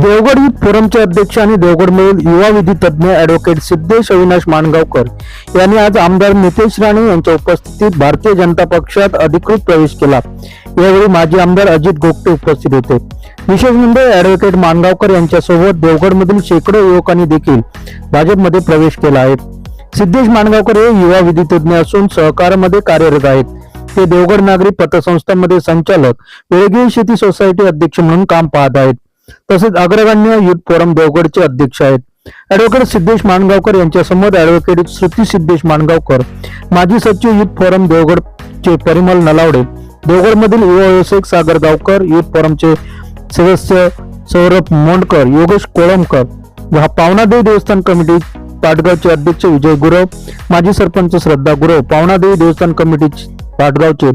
Devgad youth फोरमचे अध्यक्ष आणि देवगडमधील युवा विधी तज्ज्ञ ऍडव्होकेट सिद्धेश अविनाश माणगावकर यांनी आज आमदार नितेश राणे यांच्या उपस्थितीत भारतीय जनता पक्षात अधिकृत प्रवेश केला. यावेळी माजी आमदार अजित गोगटे उपस्थित होते. विशेष म्हणजे ऍडव्होकेट माणगावकर यांच्यासोबत देवगडमधील शेकडो युवकांनी देखील भाजपमध्ये प्रवेश केला आहे. सिद्धेश माणगावकर हे युवा विधी तज्ज्ञ असून सहकारामध्ये कार्यरत आहेत. ते देवगड नागरी पतसंस्थांमध्ये संचालक वेळगिरी शेती सोसायटी अध्यक्ष म्हणून काम पाहत आहेत. तसेच अग्रगण्य युथ फोरम देवगडचे अध्यक्ष आहेत. ऍडव्होकेट सिद्धेश माणगावकर यांच्या समोर ऍडव्होकेट श्रुती सिद्धेश माणगावकर माजी सचिव युथ फोरम देवगडचे परिमल नलावडे देवगडमधील युवा व्यावसायिक सागर गावकर युथ फोरमचे सदस्य सौरभ मोंडकर योगेश कोळंबकर व पावनादेवी देवस्थान कमिटी पाटगावचे अध्यक्ष विजय गुरव माजी सरपंच श्रद्धा गुरव पावनादेवी देवस्थान कमिटी पाटगावचे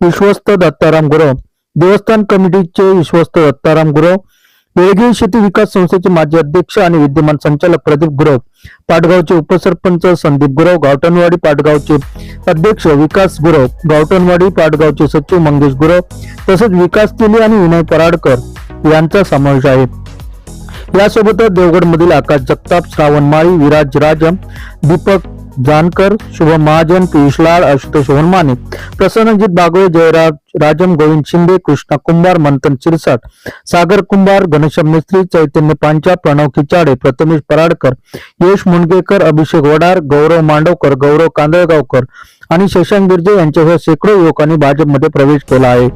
विश्वस्त दत्ताराम गुरव देवस्थान कमिटीचे विश्वस्त दत्ताराम गुरव बेळगे शेती विकास संस्थेचे माजी अध्यक्ष आणि विद्यमान संचालक प्रदीप गुरव पाटगावचे उपसरपंच संदीप गुरव गावटणवाडी पाटगावचे अध्यक्ष विकास गुरव गावटणवाडी पाटगावचे सचिव मंगेश गुरव तसेच विकास केली आणि विनय पराडकर यांचा समावेश आहे. यासोबतच देवगडमधील आकाश जगताप श्रावण माळी विराज राजम दीपक जानकर शुभम महाजन पियुष लाड आशुतोष वनमाने प्रसन्नजित बागवे जयराज राजम गोविंद शिंदे कृष्णा कुंभार मंथन शिरसाट सागर कुंभार घनश्याम मिस्त्री चैतन्य पांचा प्रणव किचाडे प्रथमेश पराडकर यश मुंडगेकर अभिषेक वडार गौरव मांडवकर गौरव कांदळगावकर आणि शशांक गिरजे यांच्यासह शेकडो युवकांनी भाजपमध्ये प्रवेश केला आहे.